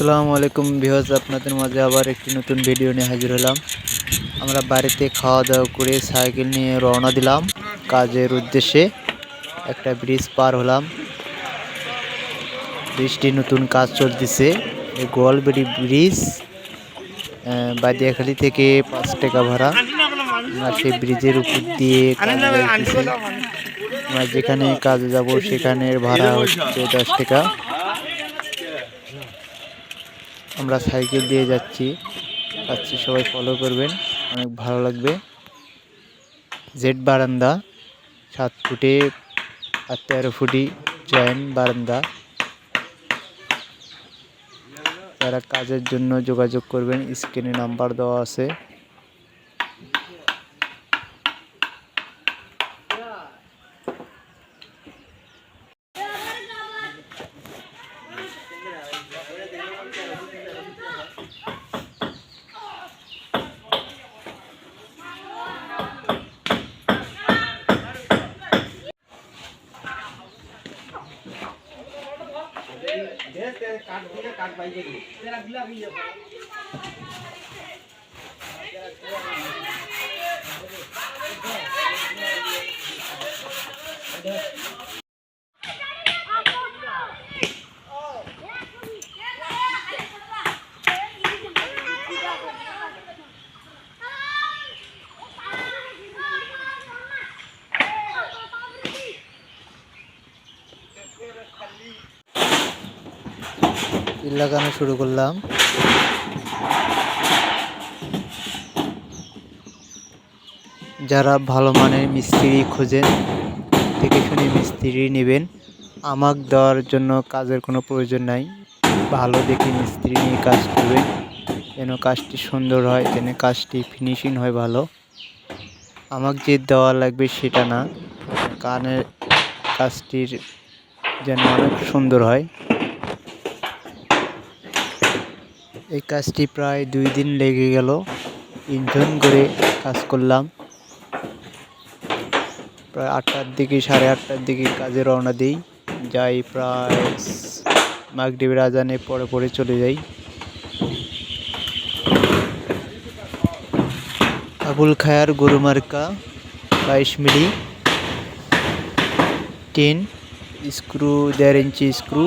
আসসালামু আলাইকুম ভিউয়ার্স, আপনাদের মাঝে আবার একটি নতুন ভিডিও নিয়ে হাজির হলাম। আমরা বাড়িতে খাওয়া দাওয়া করে সাইকেল নিয়ে রওনা দিলাম। কাজের উদ্দেশ্যে একটা ব্রিজ পার হলাম। ব্রিজটি নতুন কাজ চলতেছে। গোয়ালবেড়ি ব্রিজ বাদিয়াখালী থেকে পাঁচ টাকা ভাড়া। আমরা সেই ব্রিজের উপর দিয়ে আমরা যেখানে কাজে যাব সেখানের ভাড়া হচ্ছে দশ টাকা। আমরা সাইকেল দিয়ে যাচ্ছি। যাচ্ছি, সবাই ফলো করবেন। অনেক ভালো লাগবে। জেড বারান্দা, সাত ফুটে আর তেরো ফুটি জয়েন্ট বারান্দা। যারা কাজের জন্য যোগাযোগ করবেন, স্ক্রিনে নাম্বার দেওয়া আছে। দেশ কাঠ থেকে কাঠ বাইরে গিয়ে Thank you. তিল লাগানো শুরু করলাম। যারা ভালো মানের মিস্ত্রি খোঁজেন, দেখে শুনে মিস্ত্রি নেবেন। আমাক দেওয়ার জন্য কাজের কোনো প্রয়োজন নাই। ভালো দেখে মিস্ত্রি নিয়ে কাজ করবেন। যেন কাজটি সুন্দর হয়, যেন কাজটি ফিনিশিং হয় ভালো। আমাক যে দেওয়া লাগবে সেটা না। কানের কাজটির যেন অনেক সুন্দর হয়। এই কাজটি প্রায় দুই দিন লেগে গেল। তিনজন করে কাজ করলাম। প্রায় আটটার দিকে, সাড়ে আটটার দিকে কাজে রওনা দিই। যাই প্রায় মাগরিবের আজানে পরে পরে চলে যাই। আবুল খায়ার গরু মার্কা, বাইশ মিলি, টেন স্ক্রু, দেড় ইঞ্চি স্ক্রু